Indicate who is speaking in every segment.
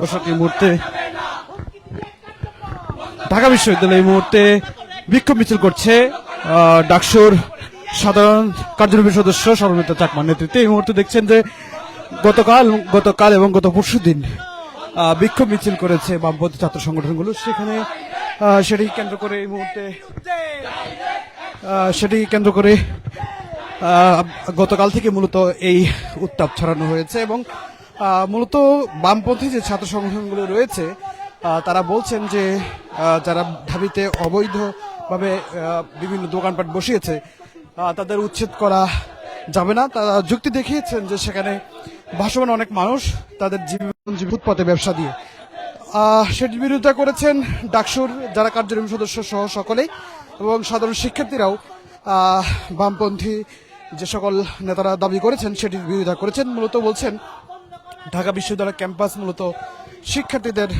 Speaker 1: দর্শক এই মুহূর্তে ঢাকা বিশ্ববিদ্যালয় এই মুহূর্তে বিক্ষোভ মিছিল করছে ডাকসুর সাধারণ কার্যনির্বাহী সদস্য সর্বমিত্র চাকমার নেতৃত্বে। এই মুহূর্তে দেখছেন যে গতকাল গতকাল এবং গত পরশু দিন বিক্ষোভ মিছিল করেছে বামপন্থী ছাত্র সংগঠনগুলো। সেখানে সেটি কেন্দ্র করে এই মুহূর্তে সেটি কেন্দ্র করে গতকাল থেকে মূলত এই উত্তাপ ছড়ানো হয়েছে এবং মূলত বামপন্থী যে ছাত্র সংগঠনগুলো রয়েছে তারা বলছেন যে যারা ঢাবিতে অবৈধভাবে বিভিন্ন দোকানপাট বসিয়েছে তাদের উচ্ছেদ করা যাবে না। তারা যুক্তি দেখিয়েছেন যে সেখানে ভাসমান অনেক মানুষ তাদের জীবন ফুটপাতে ব্যবসা দিয়ে। সেটির বিরোধিতা করেছেন ডাকসুর যারা কার্যনির্বাহী সদস্য সহ সকলেই এবং সাধারণ শিক্ষার্থীরাও। বামপন্থী যে সকল নেতারা দাবি করেছেন, সেটির বিরোধিতা করেছেন। মূলত বলছেন ঢাকা বিশ্ববিদ্যালয় ক্যাম্পাস মূলত শিক্ষার্থীদের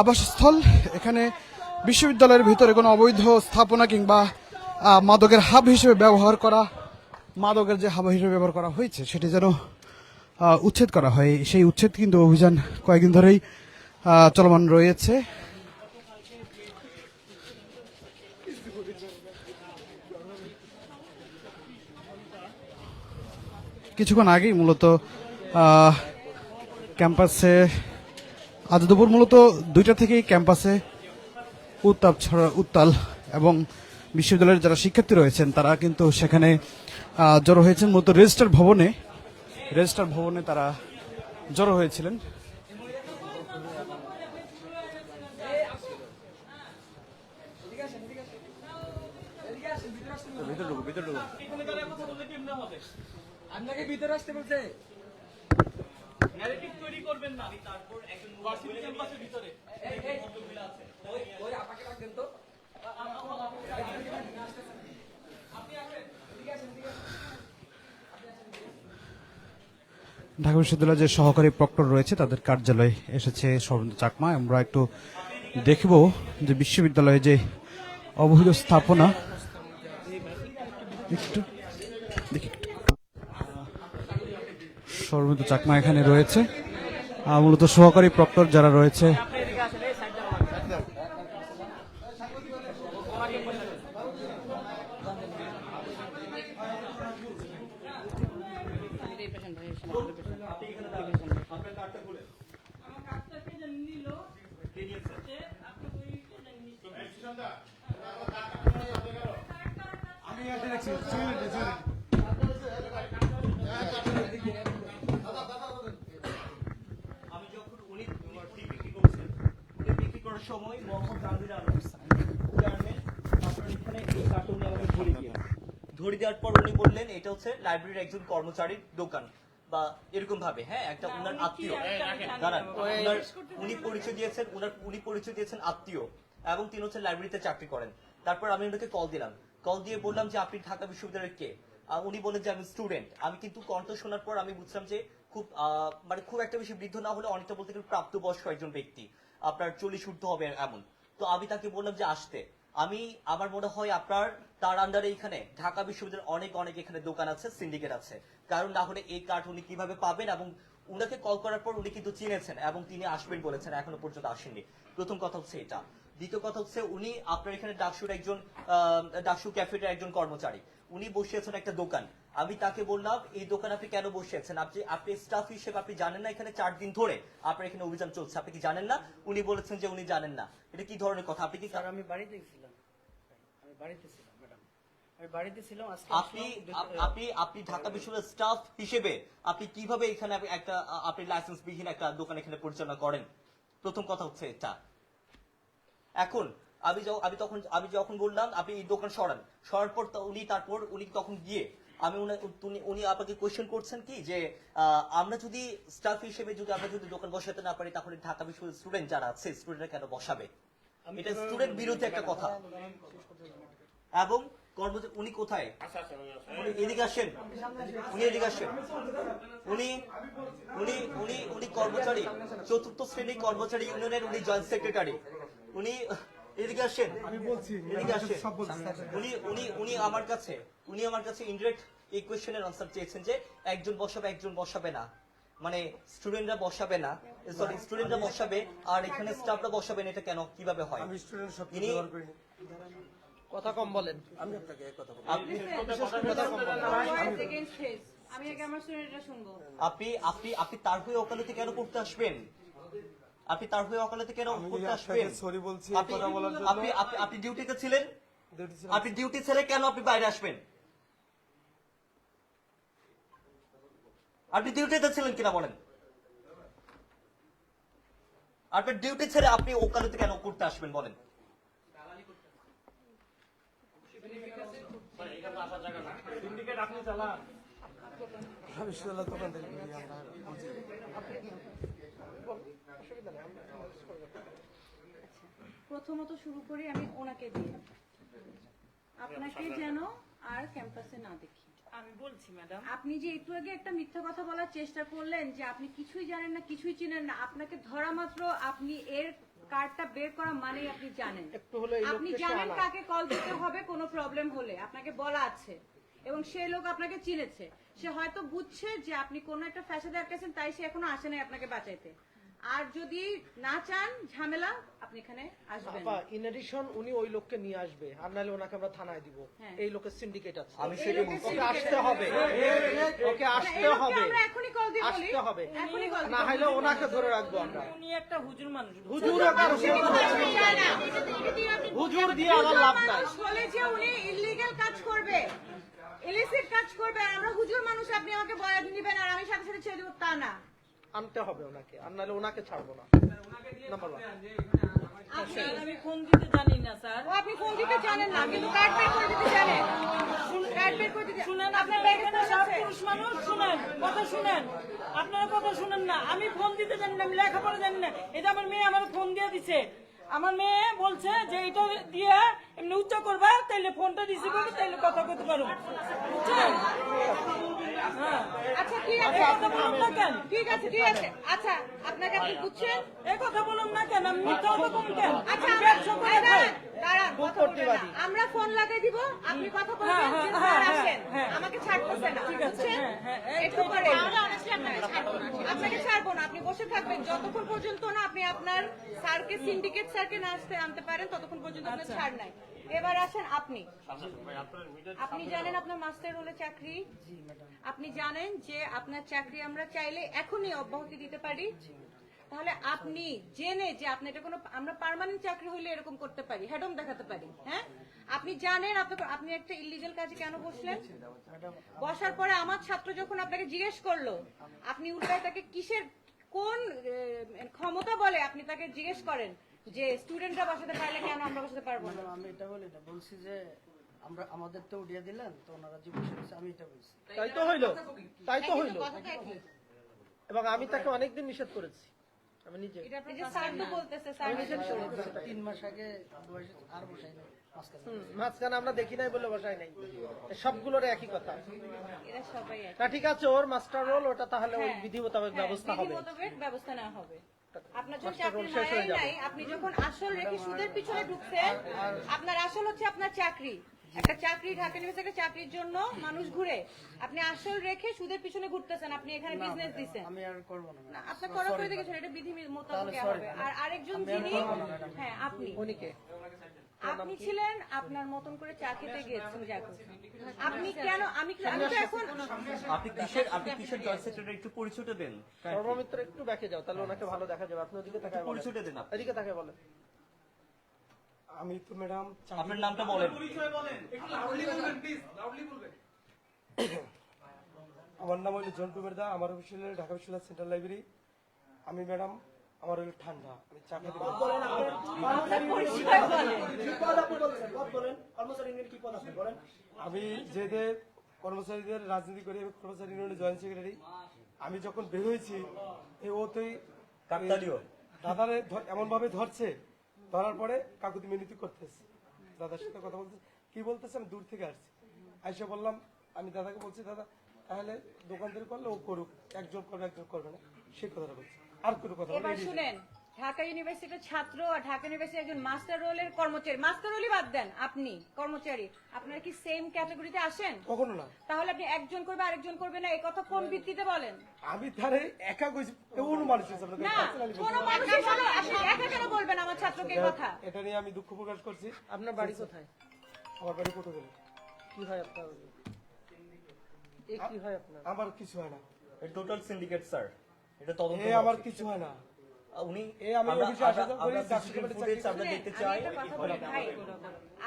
Speaker 1: আবাসস্থল। এখানে বিশ্ববিদ্যালয়ের ভিতরে কোনো অবৈধ স্থাপনা কিংবা মাদকের হাব হিসেবে ব্যবহার করা, মাদকের যে হাব হিসেবে ব্যবহার করা হয়েছে, সেটি যেন উচ্ছেদ করা হয়। সেই উচ্ছেদ কিন্তু অভিযান কয়েকদিন ধরেই চলমান রয়েছে। কিছুক্ষণ আগেই মূলত ক্যাম্পাসে আজ দুপুর মূলত দুইটা থেকেই ক্যাম্পাসে উত্তাপ ছড়া উত্তাল এবং বিশ্ববিদ্যালয়ের যারা শিক্ষার্থী রয়েছেন তারা কিন্তু সেখানে জড়ো হয়েছেন। মূলত রেজিস্টার ভবনে রেজিস্টার ভবনে তারা জড়ো হয়েছিলেন। ভিতরে ঢুকো ভিতরে ঢুকো।
Speaker 2: আপনাকে ভিতরে আসতে বলছে।
Speaker 3: ন্যারেটিভ তৈরি করবেন না। তারপর একজন ভার্সিটি ক্যাম্পাসের ভিতরে।
Speaker 2: ওই ওই আপাকে রাখবেন তো।
Speaker 1: ঢাকা বিশ্ববিদ্যালয়ের যে সহকারী প্রক্টর রয়েছে তাদের কার্যালয়ে এসেছে সর্বন্ত চাকমা। আমরা একটু দেখব যে বিশ্ববিদ্যালয়ে যে অবৈধ স্থাপনা একটু দেখি একটু। সর্বন্ত চাকমা এখানে রয়েছে। মূলত সহকারী প্রক্টর যারা রয়েছে।
Speaker 3: আমি যখন উনি উনি উনি বিক্রি করছেন উনি বিক্রি করার সময় মোহাম্মদ জাহাঙ্গীর আলম চেয়ারম্যান আপনার এখানে এই কার্টুন আমাকে ধরে দিয়ে ধরে দেওয়ার পর উনি বললেন এটা হচ্ছে লাইব্রেরির একজন কর্মচারীর দোকান। বা এরকম ভাবে হ্যাঁ একটা উনার আত্মীয়। দাঁড়ান উনি পরিচয় দিয়েছেন উনার উনি পরিচয় দিয়েছেন আত্মীয় এবং তিনি হচ্ছে লাইব্রেরিতে চাকরি করেন। তারপর আমি ওনাকে কল দিলাম। কল দিয়ে বললাম যে আপনি ঢাকা বিশ্ববিদ্যালয়ের কে? উনি বলেন যে আমি স্টুডেন্ট আমি কিন্তু কণ্ঠ শোনার পর আমি বুঝলাম যে খুব আহ, মানে খুব একটা বেশি বৃদ্ধ না হলে অনেকটা বলতে গেলে প্রাপ্তবয়স্ক একজন ব্যক্তি। আপনার চল্লিশ ঊর্ধ্ব হবে এমন। তো আমি তাকে বললাম যে আসতে। আমি আমার মনে হয় আপনার তার আন্ডারে এখানে ঢাকা বিশ্ববিদ্যালয়ের অনেক অনেক এখানে দোকান আছে সিন্ডিকেট আছে। কারণ না হলে এই কার্ড উনি কীভাবে পাবেন এবং উনাকে কল করার পর উনি কিন্তু চিনেছেন এবং তিনি আসবেন বলেছেন, এখনও পর্যন্ত আসেননি। প্রথম কথা হচ্ছে এটা। দ্বিতীয় কথা হচ্ছে উনি আপনার এখানে ডাকসুর একজন ডাকসু ক্যাফেটার একজন কর্মচারী। উনি বসিয়েছেন একটা দোকান। আমি তাকে বললাম এই দোকান আপনি কেন বসিয়েছেন? আপনি আপনি স্টাফ হিসেবে আপনি জানেন না এখানে চার দিন ধরে আপনার এখানে অভিযান চলছে। আপনি কি জানেন না? উনি বলেছেন যে উনি জানেন না। এটা কি ধরনের কথা? আপনি কি
Speaker 4: স্যার আমি বাড়িতে ছিলাম। আমি বাড়িতে ছিলাম ম্যাডাম। আমি বাড়িতে ছিলাম আজকে
Speaker 3: আপনি আপনি আপনি ঢাকা বিশ্ববিদ্যালয়ের স্টাফ হিসেবে আপনি কীভাবে এখানে একটা আপনি লাইসেন্স বিহীন একটা দোকান এখানে পরিচালনা করেন? প্রথম কথা হচ্ছে এটা। এখন আমি যখন আমি তখন আমি যখন বললাম আপনি এই দোকান সরান। সরার পর উনি তারপর উনি তখন গিয়ে আমি উনি আপনাকে কোয়েশ্চেন করছেন কি যে আমরা যদি স্টাফ হিসেবে যদি আমরা যদি দোকান বসাতে না পারি তাহলে ঢাকা বিশ্ববিদ্যালয়ের স্টুডেন্ট যারা আছে স্টুডেন্টরা কেন বসাবে? এটা স্টুডেন্ট বিরুদ্ধে একটা কথা। এবং কর্মচারী উনি কোথায়? উনি এদিকে আসেন। উনি এদিকে আসেন। উনি উনি উনি উনি কর্মচারী। চতুর্থ শ্রেণির কর্মচারী ইউনিয়নের উনি জয়েন্ট সেক্রেটারি উনি এদিকে আসেন এদিকে আসেন উনি উনি উনি আমার কাছে উনি আমার কাছে ইনডিরেক্ট এই কোয়েশ্চেনের আনসার চেয়েছেন যে একজন বসাবে একজন বসাবে না মানে স্টুডেন্টরা বসাবে না সরি স্টুডেন্টরা বসাবে আর এখানে স্টাফরা বসাবে না এটা কেন কীভাবে হয়
Speaker 5: আমি স্টুডেন্ট সব ব্যবহার করিনি
Speaker 4: কথা কম বলেন
Speaker 5: আমি আপনাকে কথা বলি
Speaker 3: আপনি আপনি আপনি আপনি তার হয়ে ওকালতি কেন করতে আসবেন আপনি তার হয়ে ওকালতি কেন করতে আসবেন।
Speaker 5: sorry বলছি,
Speaker 3: আপনি
Speaker 5: কথা বলার জন্য।
Speaker 3: আপনি আপনি- আপনি ডিউটিতে ছিলেন? আপনি ডিউটি ছেড়ে কেন আপনি বাইরে আসবেন? আপনি ডিউটিতে ছিলেন কিনা বলেন? আপনি ডিউটি ছেড়ে আপনি ওকালতি কেন করতে আসবেন বলেন?
Speaker 5: আমি বিশ্ববিদ্যালয় আমরা
Speaker 6: প্রথমত শুরু করি আমি ওনাকে দিয়ে। আপনাকে যেন আর ক্যাম্পাসে না দেখি।
Speaker 7: আমি বলছি ম্যাডাম।
Speaker 6: আপনি যে একটু আগে একটা মিথ্যা কথা বলার চেষ্টা করলেন যে আপনি কিছুই জানেন না কিছুই চিনেন না আপনাকে ধরা মাত্র আপনি এর কার্ডটা বের করা মানেই আপনি জানেন।
Speaker 4: একটু হলে
Speaker 6: আপনি জানেন। কাকে কল দিতে হবে কোনো প্রবলেম হলে। আপনাকে বলা আছে। এবং সে লোক আপনাকে চিনেছে। সে হয়তো বুঝছে যে আপনি কোনো একটা ফ্যাসাদে আটকেছেন তাই সে এখনও আসে নাই আপনাকে বাঁচাইতে। আর যদি না চান ঝামেলা আপনি এখানে আসবেন।
Speaker 4: আপা ইন এডিশন উনি ওই লোককে নিয়ে আসবে। আর নাহলে ওনাকে আমরা থানায় দিব।
Speaker 6: হ্যাঁ।
Speaker 4: এই লোকের সিন্ডিকেট আছে।
Speaker 3: আমি বলছি।
Speaker 4: ওকে আসতে হবে। ওকে আসতে হবে
Speaker 6: আমরা এখনই কল দিয়ে বলি।
Speaker 4: আসতে হবে।
Speaker 6: এখনই কল
Speaker 4: না হলে ওনাকে ধরে রাখব আমরা।
Speaker 7: উনি একটা হুজুর মানুষ
Speaker 4: হুজুর আর হুজুর দিয়ে আমার লাভ নাই।
Speaker 6: বলে যে উনি ইলিগাল কাজ করবে ইলিসিট কাজ করবে আর আমরা হুজুর মানুষ আপনি আমাকে বয়াদ নিবেন আর আমি সাথে সাথে ছেড়ে দেবো তা না।
Speaker 4: আনতে হবে ওনাকে আর নাহলে ওনাকে ছাড়বো না। নাম্বার ওয়ান
Speaker 7: আমি ফোন দিতে জানি না স্যার।
Speaker 6: আপনি ফোন দিতে জানেন না কিন্তু কার্ড বের করে দিতে জানেন। কার্ড বের করে দিতে
Speaker 7: শুনেন
Speaker 6: আপনার
Speaker 7: আপনারা
Speaker 6: ব্যাগে
Speaker 7: সব পুরুষ মানুষ শুনেন কথা শুনেন। আপনারা কথা শুনেন না আমি ফোন দিতে জানি না আমি লেখাপড়া জানি না। এটা আমার মেয়ে আমার ফোন দিয়ে দিছে। আমার মেয়ে বলছে যে এটা দিয়ে এমনি উচ্চ করবা তাইলে ফোনটা রিসিভ করবে তাইলে কথা বলতে পারব বুঝছেন?
Speaker 6: আচ্ছা ঠিক আছে
Speaker 7: কথা বলুন না কেন?
Speaker 6: ঠিক আছে ঠিক আছে। আচ্ছা আপনাকে আপনি বুঝছেন
Speaker 7: এই কথা বলুন না কেন? আমি মিথ্যা কথা বলুন কেন?
Speaker 6: আচ্ছা আমরা
Speaker 7: ব্যবসা করে
Speaker 6: দাঁড়ান, দাঁড়ান, কথা বলবেন না। আমরা ফোন লাগিয়ে দিব আপনি কথা বলবেন
Speaker 7: হ্যাঁ,
Speaker 6: যে
Speaker 7: হ্যাঁ,
Speaker 6: স্যার
Speaker 7: হ্যাঁ,
Speaker 6: আসেন।
Speaker 7: হ্যাঁ।
Speaker 6: আমাকে ছাড়তেছে না
Speaker 7: ঠিক আছে, হ্যাঁ, হ্যাঁ,
Speaker 6: একটু আপনাকে ছাড়বো না আপনি বসে থাকবেন। যতক্ষণ পর্যন্ত না আপনি আপনার স্যারকে সিন্ডিকেট স্যারকে না আসতে আনতে পারেন ততক্ষণ পর্যন্ত আপনার
Speaker 7: আচ্ছা।
Speaker 6: ছাড় নাই। এবার আসেন আপনি। আপনি জানেন আপনার মাস্টার রোলে চাকরি? আপনি জানেন যে আপনার চাকরি আমরা চাইলে এখনই অব্যাহতি দিতে পারি। তাহলে আপনি জেনে যে আপনি এটা কোনো আমরা পার্মানেন্ট চাকরি হইলে এরকম করতে পারি হেডম দেখাতে পারি হ্যাঁ? আপনি জানেন আপনি আপনি একটা ইলিগাল কাজে কেন বসলেন? বসার পরে আমার ছাত্র যখন আপনাকে জিজ্ঞেস করল আপনি উল্টায় তাকে কিসের কোন ক্ষমতা বলে আপনি তাকে জিজ্ঞেস করেন? যে স্টুডেন্টরা বসাতে পারলে কেন আমরা বসাতে পারব না?
Speaker 8: আমি এটা বলি না বলছি যে আমরা আমাদের তো উঠিয়ে দিলেন তো ওনারা জিজ্ঞেস করছে আমি এটা বলছি।
Speaker 4: তাই তো হইল তাই তো হইল। এবং আমি তাকে অনেকদিন নিষেধ করেছি। আমি নিজে
Speaker 6: এই যে স্যার তো বলতেছে স্যার নিষেধ করেছে।
Speaker 8: তিন মাস আগে আর বসাই নাই মাঝখানে।
Speaker 4: আমরা দেখি নাই বলে বসাই নাই। সবগুলোর একই কথা।
Speaker 6: এরা সবাই এক
Speaker 4: না ঠিক আছে ওর মাস্টার রোল ওটা তাহলে ওই
Speaker 6: হ্যাঁ,
Speaker 4: বিধি মোতাবেক
Speaker 6: হ্যাঁ,
Speaker 4: ব্যবস্থা হবে।
Speaker 6: ব্যবস্থা নেওয়া হবে। আপনার যখন
Speaker 4: মাস্টার রোল
Speaker 6: চাকরি নাই আপনি যখন আসল রেখে সুদের পিছনে ঢুকছেন আপনার আসল হচ্ছে আপনার চাকরি। একটা চাকরি ঢাকা একটা চাকরির জন্য মানুষ ঘুরে। আপনি আসল রেখে সুদের পিছনে ঘুরতেছেন আপনি এখানে বিজনেস দিচ্ছেন
Speaker 8: আমি আর করব না
Speaker 6: আপনার করা করে দেখেছেন এটা বিধি মোতাবেক হবে। আর আরেকজন যিনি হ্যাঁ আপনি।
Speaker 4: উনিকে।
Speaker 6: আপনি ছিলেন আপনার মতন করে চা খেতে গিয়েছেন যাকো আপনি কেন আমি আমি তো এখন
Speaker 3: আপনি কিসের আপনি কিসের জয়েন্ট সেক্রেটারি একটু পরিচয়টা দেন।
Speaker 4: সর্বমিত্র একটু ব্যাকে যাও তাহলে ওনাকে ভালো দেখা যাবে। আপনি ওদিকে তাকায়
Speaker 3: পরিচয়টা দেন আপনি।
Speaker 4: এদিকে তাকায় বলেন।
Speaker 5: আমি তো ম্যাডাম
Speaker 3: আপনার নামটা বলেন। পরিচয় বলেন। একটু লাউডলি বলবেন প্লিজ লাউডলি বলবেন।
Speaker 5: আমার নাম হলো জন্টু মেরদা আমার অফিস ঢাকা বিশ্ববিদ্যালয় সেন্ট্রাল লাইব্রেরি। আমি ম্যাডাম আমার হলো ঠান্ডা আমি চা খেতে পারি। আমি যেহেতু কর্মচারীদের রাজনীতি করি আমি কর্মচারী ইউনিয়নের জয়েন্ট সেক্রেটারি আমি যখন বের হয়েছি এই ওতেই। দাদারে এমন ভাবে ধরছে ধরার পরে কাকুতি মিনতি করতেছে। দাদার সাথে কথা বলতেছে কি বলতেছে? আমি দূর থেকে আসছি। আইসে বললাম আমি দাদাকে বলছি দাদা তাহলে দোকানদারি করলে ও করুক একজন করবে একজন করবে না। সেই কথাটা বলছি। আর কোনো কথা
Speaker 6: এবার শুনেন ঢাকা ইউনিভার্সিটির ছাত্র আর ঢাকা ইউনিভার্সিটির একজন মাস্টার রোলের কর্মচারী। মাস্টার রোলই বাদ দেন আপনি কর্মচারী। আপনারা কি সেম ক্যাটাগরিতে আসেন?
Speaker 5: কখনো না।
Speaker 6: তাহলে আপনি একজন করবে আরেকজন করবে না এই কথা কোন ভিত্তিতে বলেন?
Speaker 5: আমি তারে একা কইছি কোন মানুষ আছে আপনাদের
Speaker 6: না কোন আপনি একা কেন বলবেন আমার ছাত্রকে এই কথা?
Speaker 5: এটা নিয়ে আমি দুঃখ প্রকাশ করছি।
Speaker 8: আপনার বাড়ি কোথায়?
Speaker 5: আমার বাড়ি কত গেল
Speaker 8: কি হয় আপনার? এ কি হয় আপনার?
Speaker 5: আমার কিছু হয় না।
Speaker 3: টোটাল সিন্ডিকেট স্যার এটা তদন্ত
Speaker 5: এ আমার কিছু হয় না।
Speaker 3: উনি
Speaker 5: এ আমি অফিসে আসা করি,
Speaker 3: আমরা দেখতে চাই।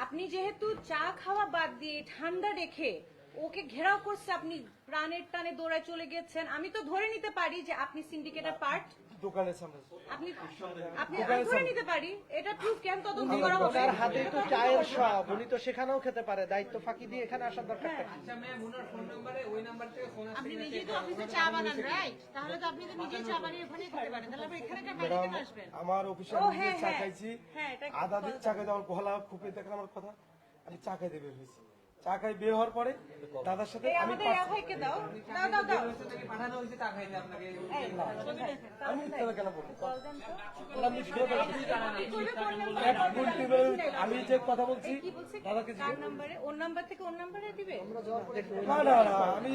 Speaker 6: আপনি যেহেতু চা খাওয়া বাদ দিয়ে ঠান্ডা রেখে ওকে ঘেরাও করছে আপনি প্রাণের টানে দৌড়ায় চলে গেছেন আমি তো ধরে নিতে পারি যে আপনি সিন্ডিকেটের পার্ট
Speaker 5: দোকানের সামনে।
Speaker 6: আপনি আপনি ধরে নিতে পারি এটা প্রুফ কেন তদন্ত করা হবে?
Speaker 8: তার হাতে তো চায়ের সব উনি তো সেখানেও খেতে পারে দায়িত্ব ফাঁকি দিয়ে এখানে আসার দরকার
Speaker 2: আচ্ছা ম্যাম ওনার ফোন নাম্বারে ওই নাম্বার থেকে ফোন আসছে
Speaker 6: আপনি নিজেই তো অফিসে চা বানান রাইট তাহলে তো আপনি তো নিজেই চা বানিয়ে ওখানে খেতে পারেন। তাহলে আপনি এখানে কেন বাইরে কেন আসবেন?
Speaker 5: আমার অফিসে আমি
Speaker 6: হ্যাঁ,
Speaker 5: চা
Speaker 6: হ্যাঁ।
Speaker 5: খাইছি।
Speaker 6: হ্যাঁ, এটা
Speaker 5: আধা দিন চা খাইতে আমার গলা খুপে দেখেন আমার কথা। আমি চা খাইতে বের হয়েছি। চা খাই বের হওয়ার পরে দাদার সাথে আমি
Speaker 6: আমাদের
Speaker 5: পাঁচ-
Speaker 6: ভাইকে দাও দাও দাও দাও
Speaker 2: থেকে পাঠানো হয়েছে চা খাইতে আপনাকে
Speaker 5: আমি মিথ্যা কেন বলব
Speaker 6: কল দেন তো।
Speaker 5: আমি যে কথা বলছি দাদাকে
Speaker 6: কার ওর নাম্বার থেকে ওর নাম্বারে দিবে
Speaker 5: না না না আমি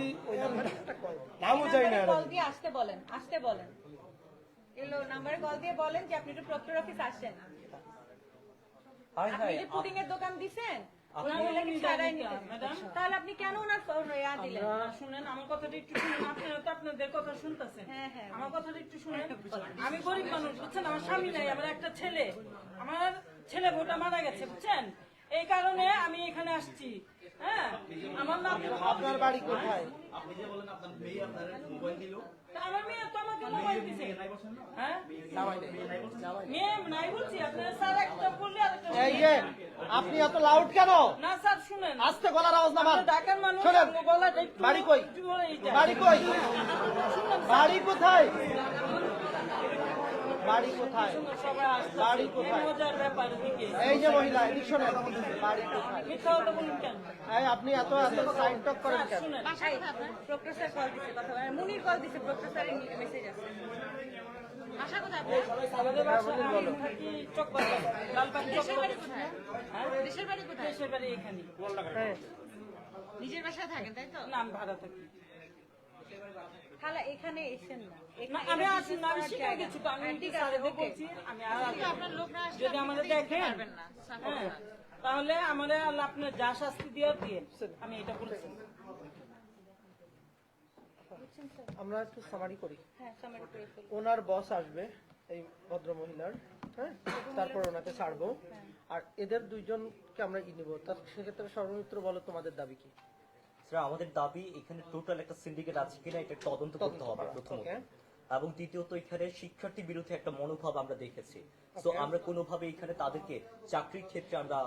Speaker 5: নামও চাই না
Speaker 6: কল দিয়ে আসতে বলেন আসতে বলেন এলো নাম্বারে কল দিয়ে বলেন যে আপনি একটু প্রক্টর অফিস আসেন
Speaker 3: হাই
Speaker 6: আপনি যে পুডিং এর দোকান দিছেন
Speaker 3: আপনি-।
Speaker 6: তাহলে আপনি কেন ওনার দিলেন?
Speaker 7: শুনেন আমার কথাটা একটু শুনুন আপনারা তো আপনাদের কথা শুনতেছেন।
Speaker 6: হ্যাঁ, হ্যাঁ।
Speaker 7: আমার কথাটা একটু শুনেন। আমি গরিব মানুষ বুঝছেন? আমার স্বামী নাই আমার একটা ছেলে। আমার ছেলে ভোটা মারা গেছে বুঝছেন? এই কারণে আমি এখানে আসছি। হ্যাঁ? আমার নাম
Speaker 8: আপনার বাড়ি কোথায়
Speaker 7: তা আমার মেয়ে তো আমাকে মোবাইল দিছে। হ্যাঁ? মেয়ে নাই বলছি আপনারা স্যার একটা বললে আরেকটা
Speaker 8: এই যে আপনি এত লাউড কেন?
Speaker 7: না স্যার শুনেন।
Speaker 8: আস্তে গলার আওয়াজ নামান।
Speaker 7: আমরা ঢাকার মানুষ
Speaker 8: শোনেন।
Speaker 7: গলাটা
Speaker 8: বাড়ি কই?
Speaker 7: বলে
Speaker 8: বাড়ি কই? বাড়ি কোথায়? বাড়ি কোথায়। বাড়ি কোথায়?
Speaker 7: এই
Speaker 8: যে মহিলা এদিক শোনেন বাড়ি কোথায়
Speaker 7: মিথ্যা কথা বলুন কেন?
Speaker 8: এই আপনি এত এত সাইড টক করেন কেন
Speaker 7: শুনেন,
Speaker 6: কল দিছে কথা মুনির কল দিছে প্রক্টর মেসেজ আছে আশা কোথায়
Speaker 7: আমাদের বাসা আমি থাকি চকবাজার, লালবাগ
Speaker 6: দেশের বাড়ি কোথায়
Speaker 7: হ্যাঁ?
Speaker 6: দেশের বাড়ি কোথায়
Speaker 7: দেশের বাড়ি এখানে।
Speaker 8: হ্যাঁ
Speaker 6: নিজের বাসায় থাকেন তাই তো
Speaker 7: নাম ভাড়া থাকি।
Speaker 6: খালা এখানে এসেন না।
Speaker 7: না, আমি আসি না, আমি শিখে গেছি তো, আমি
Speaker 6: হ্যাঁ, ঠিক আছে,
Speaker 7: বলছি, আমি
Speaker 6: আপনার লোকরা আসলে
Speaker 7: যদি আমাদের দেখেন,
Speaker 6: না,
Speaker 7: হ্যাঁ। তাহলে আমাদের আল্লাহ আপনার যা শাস্তি দিয়ে দিয়ে আমি এটা বলছি।
Speaker 8: আমরা একটু সামারি করি।
Speaker 6: হ্যাঁ।
Speaker 8: ওনার বস আসবে এই ভদ্র মহিলার হ্যাঁ? তারপর ওনাকে ছাড়বো। আর এদের দুইজনকে আমরা ই নিবো। তার সেক্ষেত্রে সর্বমিত্র বলো তোমাদের দাবি কি?
Speaker 3: স্যার আমাদের দাবি এখানে টোটাল একটা সিন্ডিকেট আছে কিনা এটা তদন্ত করতে হবে প্রথমত। এবং দ্বিতীয়ত এখানে শিক্ষার্থী বিরুদ্ধে একটা মনোভাব আমরা দেখেছি। তো আমরা কোনোভাবে এখানে তাদেরকে চাকরির ক্ষেত্রে আমরা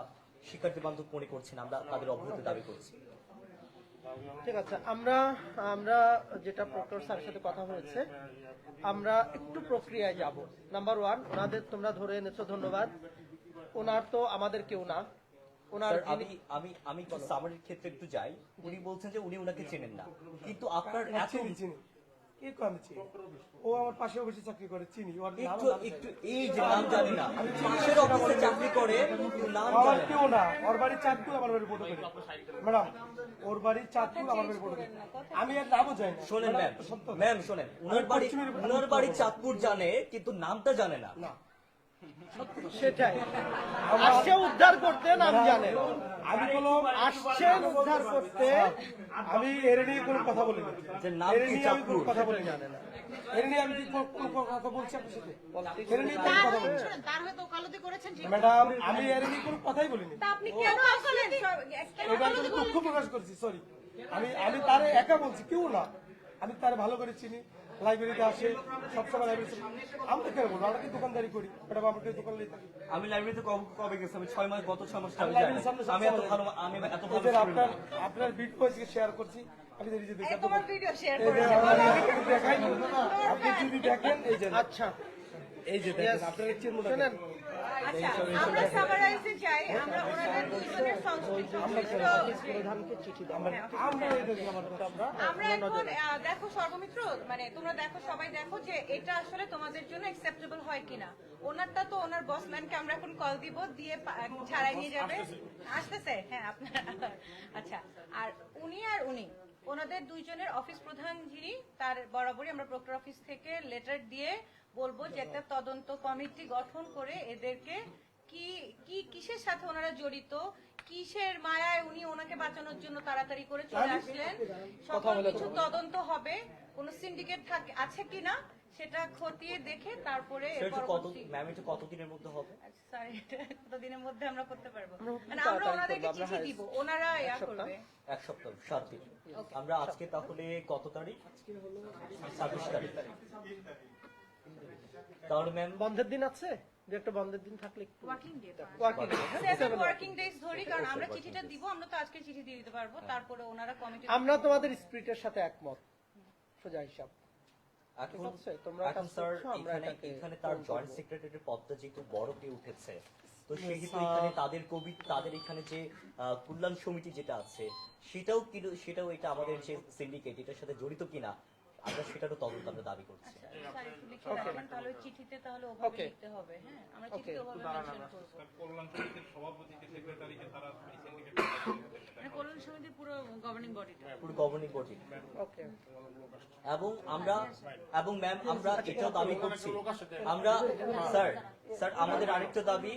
Speaker 3: শিক্ষার্থী বান্ধব মনে করছি না আমরা তাদের অব্যাহতি দাবি করছি।
Speaker 8: ঠিক আছে আমরা আমরা যেটা প্রক্টর স্যারের সাথে কথা হয়েছে আমরা একটু প্রক্রিয়ায় যাব। নাম্বার ওয়ান ওনাদের তোমরা ধরে এনেছো ধন্যবাদ। ওনার তো আমাদের কেউ না। ওনার
Speaker 3: আমি আমি আমি একটু সামারির ক্ষেত্রে একটু যাই। উনি বলছেন যে উনি ওনাকে চেনেন না। কিন্তু আপনার এত
Speaker 5: চিনি চিনি। আমি চিনি? ও আমার পাশে অফিসে চাকরি করে চিনি। ওর
Speaker 3: একটু একটু এই যে নাম জানি না। পাশের অফিসে চাকরি করে কিন্তু নাম
Speaker 5: আমার কেউ না। ওর বাড়ি চাঁদপুর আমার বাড়ি ফটো করি ম্যাডাম ওর বাড়ি চাঁদপুর আমার বাড়ি ফটো করি। আমি এর নামও জানি না।
Speaker 3: শোনেন ম্যাম ম্যাম শোনেন। উনার বাড়ি উনার বাড়ি চাঁদপুর জানে কিন্তু নামটা জানে না।
Speaker 5: না।
Speaker 8: সেটাই। আসছে উদ্ধার করতে নাম জানেন
Speaker 5: আমি কোনো
Speaker 8: আসছেন উদ্ধার করতে।
Speaker 5: আমি এর নিয়ে কোনো কথা বলিনি
Speaker 3: যে নাম কি
Speaker 5: নিয়ে আমি কোনো
Speaker 3: চাঁদপুর?
Speaker 5: কথা বলি জানে না। এর নিয়ে আমি কি কোনো- কোনো কথা বলছি আপনার সাথে? এর নিয়ে কোনো কথা বলি
Speaker 6: তার হয়তো ওকালতি করেছেন
Speaker 5: ম্যাডাম আমি এর নিয়ে কোনো কথাই বলিনি।
Speaker 6: আপনি
Speaker 5: এটা আমি দুঃখ প্রকাশ করছি সরি আমি আমি তারে একা বলছি কেউ না। আমি তার ভালো করে চিনি। লাইব্রেরিতে আসে সবসময় লাইব্রেরি আমি তো কেন বলব আমরা কি দোকানদারি করি? ম্যাডাম আমাকে দোকান নিয়ে
Speaker 3: আমি লাইব্রেরিতে কবে কবে গেছি? আমি ছয় মাস গত ছয় মাস
Speaker 5: আমি
Speaker 3: এত ভালো আমি এত ভালো
Speaker 5: আপনার আপনার ভিডিও আজকে শেয়ার করছি আমি নিজে দেখে
Speaker 6: তোমার ভিডিও শেয়ার
Speaker 5: এই যে
Speaker 6: করেছে।
Speaker 5: আমার আপনাকে দেখাই। আপনি যদি দেখেন এই যে
Speaker 8: আচ্ছা।
Speaker 5: এই যে দেখেন আপনার
Speaker 8: শোনেন।
Speaker 6: আচ্ছা আমরা সামারাইজে আমরা ওনাদের
Speaker 5: দেখি আমার
Speaker 8: আমরা
Speaker 6: আমরা এখন দেখো সর্বমিত্র মানে তোমরা দেখো সবাই দেখো যে এটা আসলে তোমাদের জন্য অ্যাকসেপ্টেবল হয় কিনা। ওনারটা তো ওনার বসম্যানকে আমরা এখন কল দিব দিয়ে ছাড়াই নিয়ে যাবে। আসতেছে। হ্যাঁ আপনার আচ্ছা আর উনি আর উনি ওনাদের দুইজনের অফিস প্রধান যিনি তার বরাবরই আমরা প্রক্টর অফিস থেকে লেটার দিয়ে বলব যে একটা তদন্ত কমিটি গঠন করে এদেরকে কি কি কিসের সাথে ওনারা জড়িত কিসের মায়ায় উনি ওনাকে বাঁচানোর জন্য তাড়াতাড়ি করে চলে আসলেন সকল কিছু তদন্ত হবে কোন সিন্ডিকেট থাকে আছে কিনা সেটা খতিয়ে দেখে তারপরে
Speaker 3: ম্যাম এটা কতদিনের মধ্যে হবে?
Speaker 6: সরি কতদিনের মধ্যে আমরা করতে পারব? মানে আমরা ওনাদেরকে চিঠি দিব ওনারা ইয়া করবে।
Speaker 3: এক সপ্তাহ সাত দিন। আমরা আজকে তাহলে কত তারিখ। ছাব্বিশ তারিখ। তাহলে ম্যাম
Speaker 8: বন্ধের দিন আছে? যে একটা বন্ধের দিন থাকলে একটু
Speaker 6: working day
Speaker 8: working day
Speaker 6: seven working days ধরি কারণ আমরা চিঠিটা দিব আমরা তো আজকে চিঠি দিয়ে দিতে পারব। তারপরে ওনারা কমিটি
Speaker 8: আমরা তোমাদের স্পিরিটের সাথে একমত। সোজা হিসাব।
Speaker 3: এখন
Speaker 8: তোমরা
Speaker 3: এখন স্যার এখানে এখানে তার জয়েন্ট সেক্রেটারির পদটা যেহেতু বড় হয়ে উঠেছে তো সেহেতু এখানে তাদের কবি তাদের এখানে যে কল্যাণ সমিতি যেটা আছে সেটাও কি সেটাও এটা আমাদের যে সিন্ডিকেট এটার সাথে জড়িত কিনা আমরা সেটারও তদন্ত আমরা দাবি করছি।
Speaker 6: স্যার একটু লিখে রাখেন তাহলে চিঠিতে তাহলে ওভাবে লিখতে হবে হ্যাঁ? আমরা চিঠিতে ওভাবে মেনশন করব। মানে কল্যাণ সমিতির পুরো গভর্নিং বডিটা
Speaker 3: পুরো গভর্নিং বডি
Speaker 8: ওকে
Speaker 3: এবং আমরা এবং ম্যাম আমরা এটাও দাবি করছি। আমরা স্যার স্যার আমাদের আরেকটা দাবি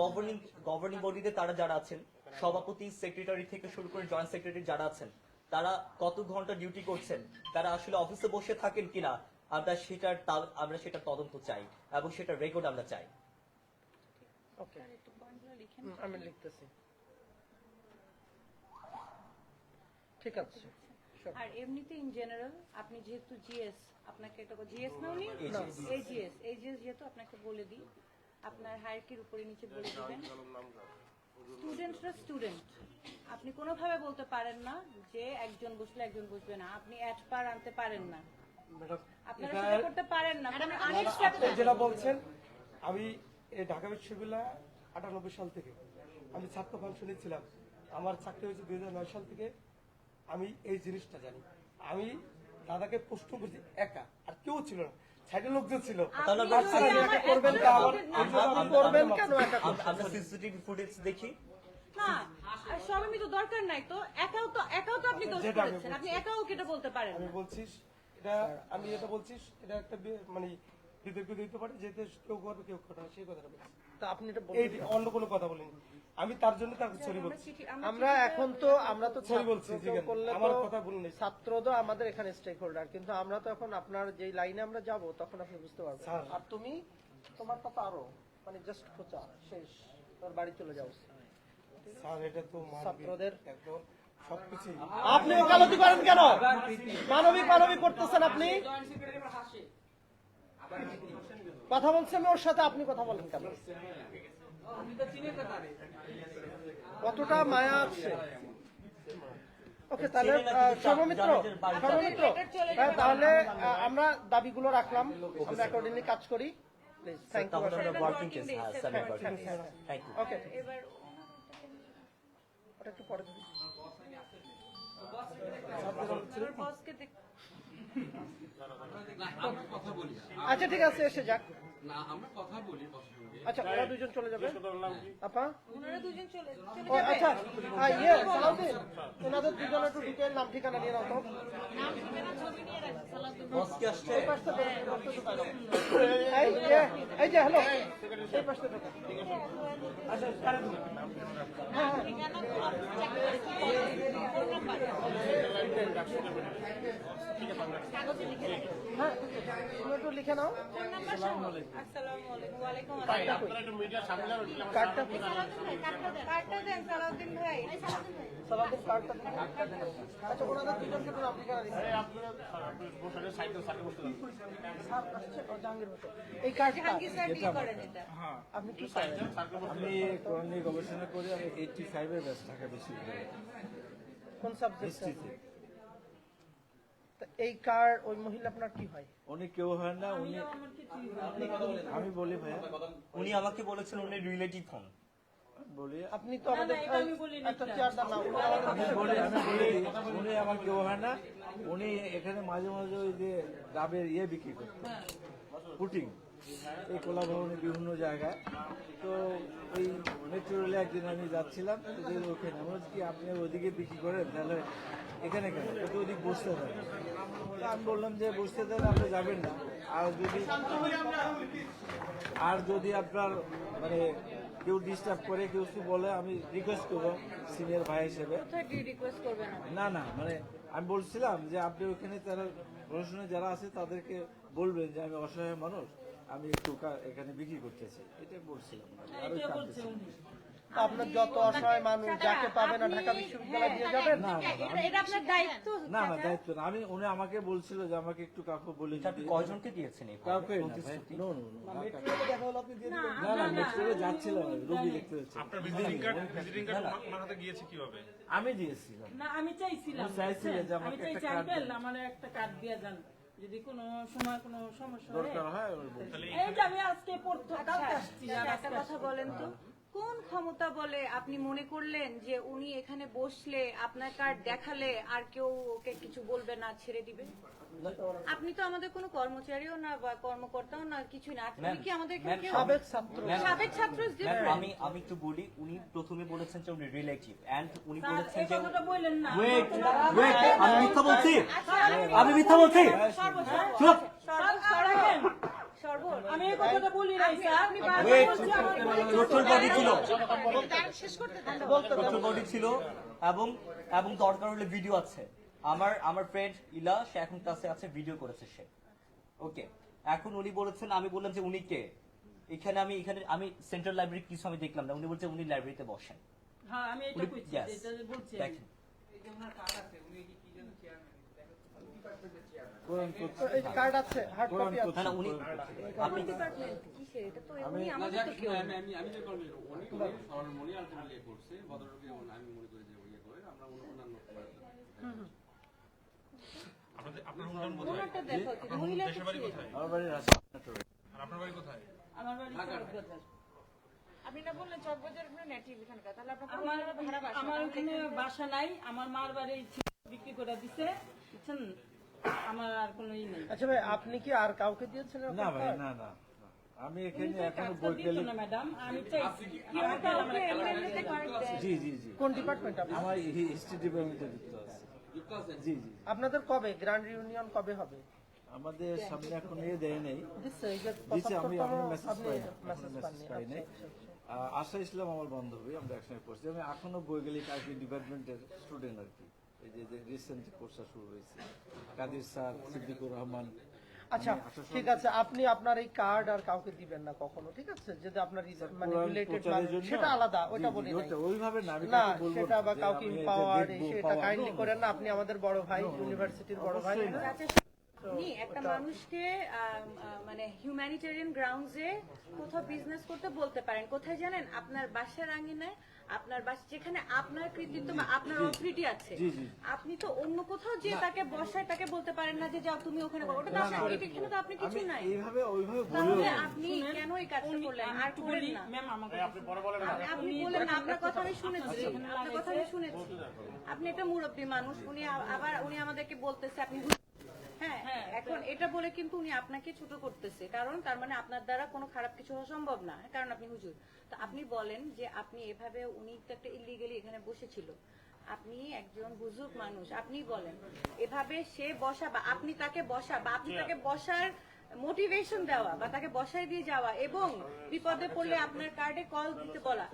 Speaker 3: গভর্নিং গভর্নিং বডিতে তারা যারা আছেন সভাপতি সেক্রেটারি থেকে শুরু করে জয়েন্ট সেক্রেটারি যারা আছেন তারা কত ঘণ্টা ডিউটি করছেন? তারা আসলে অফিসে বসে থাকেন কিনা? আমরা সেটার আমরা সেটা তদন্ত চাই এবং সেটা রেকর্ড আমরা চাই।
Speaker 8: আমি লিখতেছি। ঠিক আছে।
Speaker 6: আর এমনিতে ইন জেনারেল আপনি যেহেতু জিএস আপনাকে একটা জিএস না উনি এজিএস এজিএস যেহেতু আপনাকে বলে দিই আপনার হায়ারকির উপরে নিচে বলে দিবেন। স্টুডেন্টরা স্টুডেন্ট আপনি কোনোভাবে বলতে পারেন না যে একজন বসলে একজন বসবে না। আপনি অ্যাট পার আনতে পারেন না। আপনারা সেটা করতে পারেন না।
Speaker 5: আপনি যেটা বলছেন আমি এই ঢাকা বিশ্ববিদ্যালয় আটানব্বই সাল থেকে। আমি ছাত্র ফাংশনে ছিলাম। আমার চাকরি হয়েছে দুই হাজার নয় সাল থেকে। আমি এই জিনিসটা জানি। আমি দাদাকে প্রশ্ন করছি একা আর কেউ ছিল না। সাইডের লোকজন ছিল। একা করবেন
Speaker 8: কেন
Speaker 3: আমরা সিসিটিভি ফুটেজ দেখি।
Speaker 6: না সবই তো দরকার নাই তো একাও তো একাও তো আপনি দোষ করেছেন। আপনি। একাও কেটে বলতে পারেন
Speaker 5: আমি বলছিস এটা আমি এটা বলছিস এটা একটা মানে বিতর্ক দিতে পারে যেতে কেউ করবে কেউ করবে না সেই কথাটা বলছি।
Speaker 8: তা আপনি এটা
Speaker 5: এই অন্য কোনো কথা বলিনি। আমি তার জন্য তাকে সরি
Speaker 6: আমরা
Speaker 5: বলছি।
Speaker 8: আমরা এখন তো আমরা তো
Speaker 5: সরি বলছি,
Speaker 8: করলে
Speaker 5: আমার কথা ভুল নেই।
Speaker 8: ছাত্র তো আমাদের এখানে স্টেক হোল্ডার কিন্তু আমরা তো এখন আপনার যেই লাইনে আমরা যাব তখন আপনি বুঝতে পারবেন। আর তুমি তোমার কথা আরও মানে জাস্ট প্রচার শেষ তোর বাড়ি চলে যাও।
Speaker 5: স্যার এটা তো
Speaker 8: ছাত্রদের-
Speaker 5: একদম
Speaker 8: আপনি ওকালতি করেন কেন? মানবিক মানবিক করতেছেন আপনি? কথা বলছি আমি ওর সাথে আপনি কথা বলেন কেন? কতটা মায়া আছে? ওকে তাহলে সর্বমিত্র সর্বমিত্র হ্যাঁ, তাহলে আমরা দাবিগুলো রাখলাম। আমরা অ্যাকর্ডিংলি কাজ করি। প্লিজ থ্যাংক ইউ
Speaker 3: তাহলে
Speaker 8: ওটা একটু পরে আচ্ছা ঠিক আছে এসে যাক।
Speaker 2: না আমরা কথা বলি সঙ্গে।
Speaker 8: আচ্ছা ওরা দুজন চলে যাবে? আপা?
Speaker 6: ওনারা দুজন চলে চলে যাবে।
Speaker 8: আচ্ছা ইয়ে সালাউদ্দিন। ওনাদের দুজনের একটু ডিটেল নাম ঠিকানা নিয়ে নাও তো।
Speaker 3: বস কি আসছে।
Speaker 8: এই পাশটা ধরো, এই পাশটা এই যে এই যে হ্যালো এই পাশটা ঢোকাও। হ্যাঁ তুমি লিখে নাও।
Speaker 6: দেন।
Speaker 8: আচ্ছা ঠিকানা
Speaker 6: এটা।
Speaker 8: আপনি কি করেন
Speaker 9: আমি গবেষণা করি আমি এইটটি ফাইভের ব্যাচ ঢাকা বেশি।
Speaker 8: কোন সাবজেক্ট এই কার ওই মহিলা আপনার কি হয়?
Speaker 9: উনি কেউ হয় না উনি আমি বলি ভাই
Speaker 3: উনি আমাকে বলেছেন উনি রিলেটিভ হন।
Speaker 9: বলি
Speaker 8: আপনি তো আমাদের
Speaker 7: আমি
Speaker 9: বলি আমি বলি উনি আমার কেউ হয় না উনি এখানে মাঝে মাঝে ওই যে ডাবের ইয়ে বিক্রি করতেন। পুটিং। এই কোলা ভবনে বিভিন্ন জায়গায়। তো ওই মেট্রো রেলে একদিন আমি যাচ্ছিলাম ওখানে। কি আপনি ওদিকে বিক্রি করেন? তাহলে এখানে কেন? তো ওদিক বসতে দেন তো আমি বললাম যে বসতে দেন আপনি যাবেন না। আর যদি আর যদি আপনার মানে কেউ ডিস্টার্ব করে কেউ কিছু বলে আমি রিকোয়েস্ট করব সিনিয়র ভাই হিসেবে? না না মানে আমি বলছিলাম যে আপনি ওখানে তারা প্রশাসনে যারা আছে তাদেরকে বলবেন যে আমি অসহায় মানুষ। আমি একটু কা- এখানে বিক্রি করতেছি এটা বলছিলাম আর ওই
Speaker 7: এটা
Speaker 9: কাঁদতেছি।
Speaker 7: বলছে উনি
Speaker 8: তো আপনার যত অসহায় মানুষ যাকে পাবে না ঢাকা বিশ্ববিদ্যালয় দিয়ে যাবেন
Speaker 9: না না
Speaker 6: এটা- এটা আপনার দায়িত্ব
Speaker 9: না না দায়িত্ব না আমি উনি আমাকে বলছিল যে আমাকে একটু কাকু বলে
Speaker 3: আপনি
Speaker 9: দিতে।
Speaker 3: কয়জনকে দিয়েছেন এই
Speaker 9: কাউকে না যাচ্ছিলাম রোগী দেখতে যাচ্ছি
Speaker 10: আপনার ভিজিটিং কার্ড ভিজিটিং কার্ড ওনার হাতে গিয়েছে কীভাবে
Speaker 9: আমি দিয়েছিলাম
Speaker 7: না আমি চাইছিলাম
Speaker 9: যে আমাকে একটা
Speaker 7: আমার একটা কার্ড দিয়ে যান যদি কোনো সময় কোনো সমস্যা হয়
Speaker 9: দরকার হয়
Speaker 7: এই যে আমি আজকে পড়তে আসছি আর
Speaker 6: আচ্ছা,
Speaker 7: আজকে
Speaker 6: একটা কথা বলেন তো। কোন ক্ষমতা বলে আপনি মনে করলেন যে উনি এখানে বসলে আপনার কার্ড দেখালে আর কেউ ওকে কিছু বলবে না ছেড়ে দিবে? আপনি তো আমাদের কোনো কর্মচারীও না বা কর্মকর্তাও না কিছু না উনি কি আমাদের
Speaker 8: সাবেক ছাত্র
Speaker 6: সাবেক ছাত্র।
Speaker 3: আমি আমি একটু বলি উনি প্রথমে বলেছেন যে উনি রিলেটিভ এন্ড উনি বলেছেন যে ওয়েট ওয়েট আমি মিথ্যা বলছি আমি মিথ্যা বলছি চুপ
Speaker 7: আমি এই কথাটা বলি নাই স্যার
Speaker 6: আপনি বারবার
Speaker 3: ওয়েট
Speaker 6: বলছেন আমার
Speaker 3: টোটাল বডি ছিল
Speaker 6: শেষ করতে দেন না।
Speaker 3: টোটাল বডি ছিল এবং এবং দরকার হলে ভিডিও আছে আমার আমার ফ্রেন্ড ইলা সে এখন ক্লাসে আছে ভিডিও করেছে সে। ওকে এখন উনি বলেছেন আমি বললাম যে উনি কে? এখানে আমি এখানে আমি সেন্ট্রাল লাইব্রেরি কিছু আমি দেখলাম না। উনি বলছেন উনি লাইব্রেরিতে বসেন।
Speaker 7: হ্যাঁ আমি এটা কইছি এটা বলছি।
Speaker 3: দেখেন।
Speaker 9: কোরআন করছি।
Speaker 8: তো এই কার্ড আছে হার্ড কপি আছে।
Speaker 3: না না উনি
Speaker 9: কোরআন করছি।
Speaker 3: আপনি
Speaker 6: ডিপার্টমেন্ট কিসের? এটা তো উনি
Speaker 2: না
Speaker 6: আমাদের
Speaker 2: যাক
Speaker 6: তো কেউ
Speaker 2: আমি
Speaker 6: বাসা
Speaker 7: আমার ওখানে বাসা নাই আমার মার বাড়ি বিক্রি করে দিছে। বুঝছেন? আমার আর কোনো ই নেই।
Speaker 8: আচ্ছা ভাই আপনি কি আর কাউকে দিয়েছেন
Speaker 9: না ভাই না না আমি এখানে
Speaker 7: এখনও
Speaker 9: বৈজ্ঞানিক
Speaker 7: ম্যাডাম আমি
Speaker 9: জি জি জি।
Speaker 8: কোন ডিপার্টমেন্ট আপনি?
Speaker 9: আমার হিস্ট্রি ডিপার্টমেন্টে যুক্ত আছে জি জি
Speaker 8: আপনাদের কবে? গ্র্যান্ড রিউনিয়ন কবে হবে?
Speaker 9: আমাদের সামনে এখন ইয়ে দেয় নেই।
Speaker 8: দিচ্ছে যে
Speaker 9: দিচ্ছে আমি আমি মেসেজ পাই
Speaker 8: মেসেজ
Speaker 9: পাই নাই।
Speaker 8: আচ্ছা, আচ্ছা, আচ্ছা।
Speaker 9: আশা ইসলাম আমার বান্ধবী আমরা একসঙ্গে পড়ছি। আমি এখনও বৈজ্ঞানিক আইটি ডিপার্টমেন্টের স্টুডেন্ট আর কি। এই যে যে রিসেন্ট কোর্সটা শুরু হয়েছে। কাদির স্যার সিদ্দিকুর রহমান
Speaker 8: আচ্ছা ঠিক আছে আপনি আপনার এই কার্ড আর কাউকে দিবেন না কখনো ঠিক আছে? যদি আপনার মানে রিলেটেড সেটা আলাদা ওটা বলি
Speaker 9: ওইভাবে না
Speaker 8: না সেটা বা কাউকে সেটা কাইন্ডলি করেন না আপনি আমাদের বড় ভাই ইউনিভার্সিটির বড় ভাই
Speaker 9: না।
Speaker 6: আপনি একটা মানুষকে আহ, মানে হিউম্যানিটেরিয়ান গ্রাউন্ডসে কোথাও বিজনেস করতে বলতে পারেন। কোথায় জানেন? আপনার বাসার আঙিনায় আপনার বাসা যেখানে আপনার কৃতিত্ব বা আপনার অথরিটি আছে। আপনি তো অন্য কোথাও যে তাকে বসায় তাকে বলতে পারেন না যে যাও তুমি ওখানে করো। ওটা তো আপনার এখানে তো আপনি কিছু নাই।
Speaker 9: এইভাবে ওইভাবে
Speaker 6: তাহলে আপনি কেন এই কাজটা করলেন? আর করেন না।
Speaker 7: ম্যাম আমাকে
Speaker 6: আপনি বলেন না, আপনার কথা আমি শুনেছি। আপনার কথা আমি শুনেছি। আপনি একটা মুরব্বী মানুষ উনি আবার উনি আমাদেরকে বলতেছে আপনি। হ্যাঁ এখন এটা বলে কিন্তু উনি আপনাকে ছোট করতেছে কারণ তার মানে আপনার দ্বারা কোনো খারাপ কিছু হওয়া সম্ভব না। কারণ আপনি হুজুর তো আপনি বলেন যে আপনি এভাবে উনি তো একটা ইলিগেলি এখানে বসেছিল। আপনি একজন বুজুর্গ মানুষ আপনি বলেন এভাবে সে বসা বা আপনি তাকে বসা বা আপনি তাকে বসার মোটিভেশন দেওয়া বা তাকে বসায় দিয়ে যাওয়া এবং বিপদে পড়লে আপনার কার্ডে কল দিতে বলা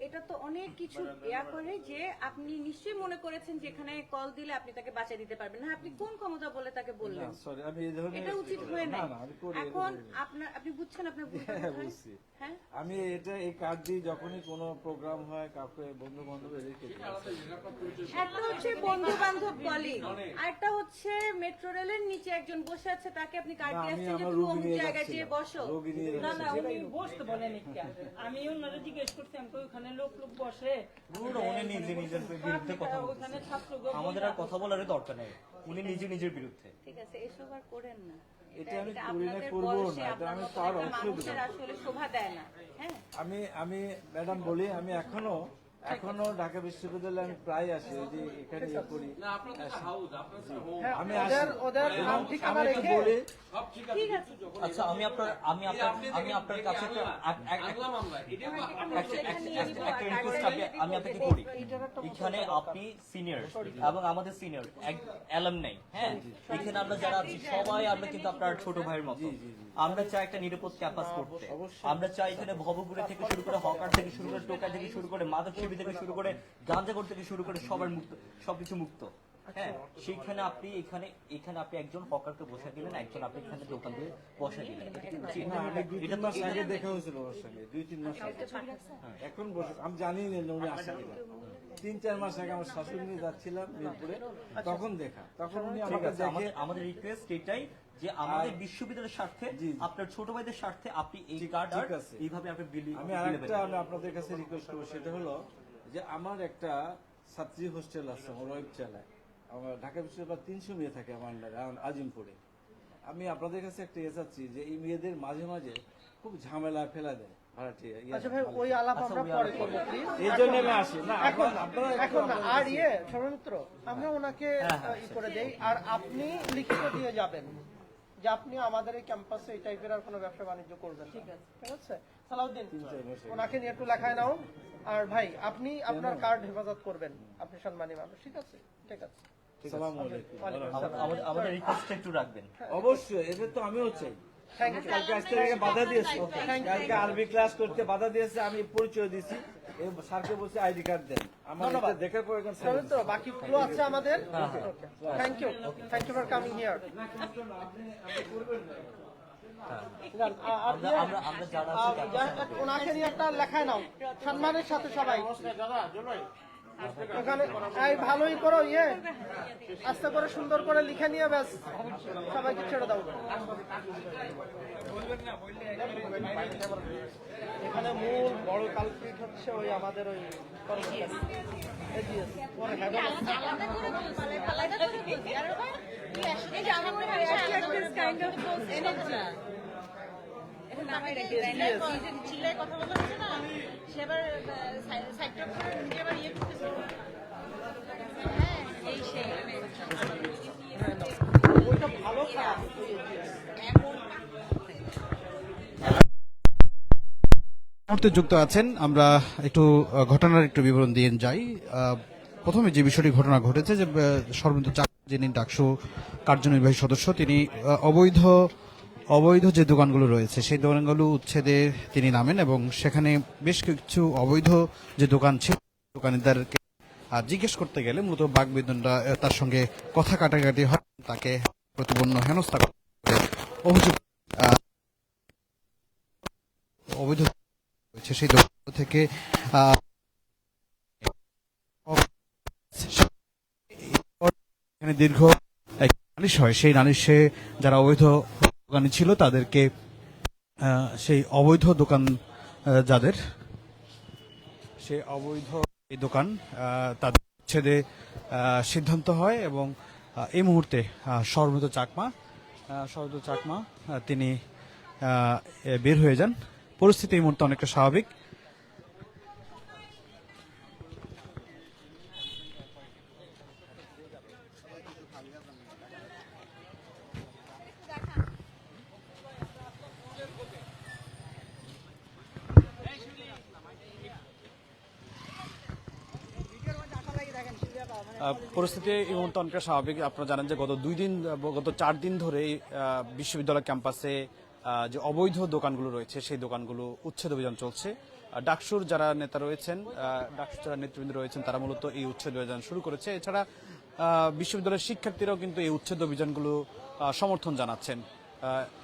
Speaker 6: এটা তো অনেক কিছু ইয়া করে যে আপনি নিশ্চয়ই মনে করেছেন যে এখানে কল দিলে আপনি তাকে বাঁচিয়ে দিতে পারবেন না। আপনি কোন ক্ষমতা বলে তাকে বললেন?
Speaker 9: না, sorry, আমি এই ধরনের
Speaker 6: এটা উচিত হয়ে
Speaker 9: না না আমি করি
Speaker 6: এখন আপনার আপনি বুঝছেন আপনার
Speaker 9: হ্যাঁ, বুঝছি।
Speaker 6: হ্যাঁ?
Speaker 9: আমি এটা এই কার্ড দিয়ে যখনই কোনো প্রোগ্রাম হয় কাউকে বন্ধু বান্ধব এদেরকে।
Speaker 6: একটা হচ্ছে বন্ধু বান্ধব কলিগ আরেকটা হচ্ছে মেট্রো রেলের নিচে একজন বসে আছে তাকে আপনি কার্ড দিয়ে আসছেন যে তুমি অমুক জায়গায় যেয়ে বসো।
Speaker 7: না না উনি বসতে বলেন। আমি ওনারা জিজ্ঞেস করছি আমি কই ওখানে লোক লোক বসে।
Speaker 3: উনি নিজে নিজের বিরুদ্ধে কথা বলতেছে আমাদের আর কথা বলার দরকার নেই। উনি নিজে নিজের বিরুদ্ধে।
Speaker 6: ঠিক আছে এসব আর করেন না।
Speaker 9: এটা আমি করি না, করব না, এটা আমি তার অংশ
Speaker 6: আসলে শোভা দেয় না হ্যাঁ।
Speaker 9: আমি আমি ম্যাডাম বলি আমি এখনও এখনও ঢাকা বিশ্ববিদ্যালয়ে আমি প্রায় আসি ওই যে এখানে ইয়ে করি।
Speaker 8: হ্যাঁ,
Speaker 9: আমি বলি
Speaker 2: যখন
Speaker 3: আচ্ছা আমি আপনার আমি আপনার আমি আপনার কাছে আমি আপনাকে করি। এখানে আপনি সিনিয়র এবং আমাদের সিনিয়র অ্যালাম নেই হ্যাঁ? এখানে আমরা যারা আছি সবাই আমরা কিন্তু আপনার ছোট ভাইয়ের মতো। আমরা চাই একটা নিরাপদ ক্যাম্পাস করতে। আমরা চাই এখানে ভবগুড়ে থেকে শুরু করে হকার থেকে শুরু করে টোকা থেকে শুরু করে মাদক সেবী থেকে শুরু করে গাঞ্জাগর থেকে শুরু করে সবার মুক্ত সবকিছু মুক্ত। হ্যাঁ সেইখানে আপনি এখানে এখানে আপনি একজন হকারকে বসে দিলেন একজন আপনি এখানে দোকান দিয়ে বসে দিলেন। এটা
Speaker 9: মাস আগে দেখা হয়েছিল ওর সঙ্গে দুই তিন মাস আগে। হ্যাঁ, এখন বসে আমি জানি না উনি আসে তিন চার মাস আগে আমার শাশুড়ি নিয়ে যাচ্ছিলাম মিরপুরে তখন দেখা তখন উনি
Speaker 3: আমাদের রিকোয়েস্ট এটাই যে আমাদের বিশ্ববিদ্যালয়ের স্বার্থে। আপনার ছোট ভাইদের স্বার্থে আপনি এই কার্ড এইভাবে আপনি বিলি
Speaker 9: আমি আরেকটা আমি আপনাদের কাছে রিকোয়েস্ট করব সেটা হলো যে আমার একটা ছাত্রী হোস্টেল আছে আমার ওয়েব চালায় আমার ঢাকা বিশ্ববিদ্যালয় তিনশো মেয়ে থাকে আমার আন্ডারে আজিমপুরে। আমি আপনাদের কাছে একটা ইয়ে চাচ্ছি যে এই মেয়েদের মাঝে মাঝে খুব ঝামেলা ফেলা দেয় ভাড়াটিয়া
Speaker 8: ভাই ওই আলাপ আমরা
Speaker 3: ওই
Speaker 8: পরে
Speaker 3: আলাপ
Speaker 8: করব প্লিজ
Speaker 9: এই জন্য আমি আসি। না
Speaker 8: এখন
Speaker 9: এখন আপনারা
Speaker 8: এখন না আর সৌমিত্র আমরা ওনাকে আহ, ই করে দেই আর আপনি লিখিত দিয়ে যাবেন। যে আপনি আমাদের এই ক্যাম্পাসে এই টাইপের আর কোনো ব্যবসা বাণিজ্য করবেন ঠিক আছে। ঠিক আছে? সালাউদ্দিন ওনাকে নিয়ে একটু লেখায় নাও। আর ভাই আপনি আপনার কার্ড হেফাজত করবেন আপনি সম্মানী মানুষ ঠিক আছে? ঠিক আছে।
Speaker 9: আসসালামু আলাইকুম।
Speaker 8: ওয়ালাইকুম
Speaker 3: আমাদের- এই রিকোয়েস্ট একটু রাখবেন।
Speaker 9: অবশ্যই এদের তো আমিও চাই। বাধা দিয়েছে। কালকে আরবি ক্লাস করতে বাধা দিয়েছে আমি পরিচয় দিয়েছি। স্যারকে বলছি আইডি কার্ড দেন। আমার দেখার পর এখন
Speaker 8: আছে আমাদের। Thank you thank you for coming here ওনাকে নিয়ে একটা লেখায় নাও। সম্মানের সাথে সবাই। এখানে এই ভালোই করো ইয়ে। আস্তে করে সুন্দর করে লিখে নিয়ে ব্যাস। সবাইকে ছেড়ে দাও। এখানে মূল বড় কালপ্রিট হচ্ছে ওই আমাদের ওই
Speaker 6: kind of energy। এটা নামাই রেখে দেয় না, চিল্লায় কথা বলা হচ্ছে না, সে আবার, আহ, side- side talk করে নিজে আবার ইয়ে করতেছে। হ্যাঁ, এই সেই, মানে,
Speaker 8: ওইটা ভালো খারাপ ওই AGS
Speaker 6: এমন
Speaker 1: মুহূর্তে যুক্ত আছেন আমরা একটু ঘটনার একটু বিবরণ দিয়ে যাই। প্রথমে যে বিষয়টি ঘটনা ঘটেছে যে সর্বন্ত চাক যিনি ডাকসু কার্যনির্বাহী সদস্য তিনি অবৈধ অবৈধ যে দোকানগুলো রয়েছে, সেই দোকানগুলো উচ্ছেদে তিনি নামেন এবং সেখানে বেশ কিছু অবৈধ যে দোকান ছিল, দোকানিদারকে জিজ্ঞেস করতে গেলে মূলত বাগবিদনটা তার সঙ্গে কথা কাটাকাটি হয়, তাকে প্রতিপন্ন হেনস্থা অভিযোগ অবৈধ রয়েছে সেই দোকান থেকে দীর্ঘ নালিশ হয়, সেই নালিশে যারা অবৈধ দোকানি ছিল, তাদেরকে সেই অবৈধ দোকান যাদের, সেই অবৈধ এই দোকান তাদের উচ্ছেদে সিদ্ধান্ত হয় এবং এই মুহূর্তে সর্বত চাকমা সর্বত চাকমা তিনি বের হয়ে যান। পরিস্থিতি এই মুহূর্তে অনেকটা স্বাভাবিক। পরিস্থিতি এই মুহূর্তে অনেকটা স্বাভাবিক। আপনারা জানেন যে গত দুই দিন, গত চার দিন ধরে বিশ্ববিদ্যালয় ক্যাম্পাসে যে অবৈধ দোকানগুলো রয়েছে, সেই দোকানগুলো উচ্ছেদ অভিযান চলছে। ডাকসুর যারা নেতা রয়েছেন ডাকসুর যারা নেতৃবৃন্দ রয়েছেন, তারা মূলত এই উচ্ছেদ অভিযান শুরু করেছে। এছাড়া বিশ্ববিদ্যালয়ের শিক্ষার্থীরাও কিন্তু এই উচ্ছেদ অভিযানগুলো সমর্থন জানাচ্ছেন।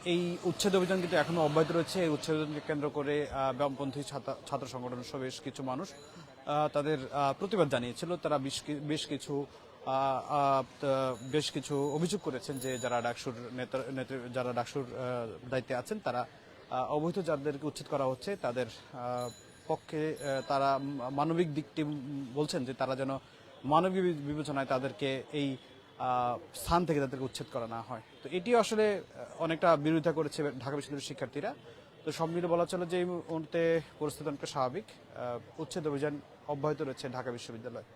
Speaker 1: এই উচ্ছেদ অভিযান কিন্তু এখনও অব্যাহত রয়েছে। এই উচ্ছেদ অভিযানকে কেন্দ্র করে বামপন্থী ছাত্র- সংগঠন সহ বেশ কিছু মানুষ তাদের প্রতিবাদ জানিয়েছিল। তারা বেশ কিছু বেশ কিছু অভিযোগ করেছেন যে যারা ডাকসুর নেতৃ- যারা ডাকসুর দায়িত্বে আছেন, তারা অবৈধ যাদেরকে উচ্ছেদ করা হচ্ছে, তাদের পক্ষে তারা মানবিক দিকটি বলছেন যে তারা যেন মানবিক বিবেচনায় তাদেরকে এই স্থান থেকে তাদেরকে উচ্ছেদ করা না হয়। তো এটি আসলে অনেকটা বিরোধিতা করেছে ঢাকা বিশ্ববিদ্যালয়ের শিক্ষার্থীরা। তো সব মিলে বলা চলে যে এই মুহূর্তে পরিস্থিতি অনেকটা স্বাভাবিক। উচ্ছেদ অভিযান অব্যাহত রয়েছে ঢাকা বিশ্ববিদ্যালয়।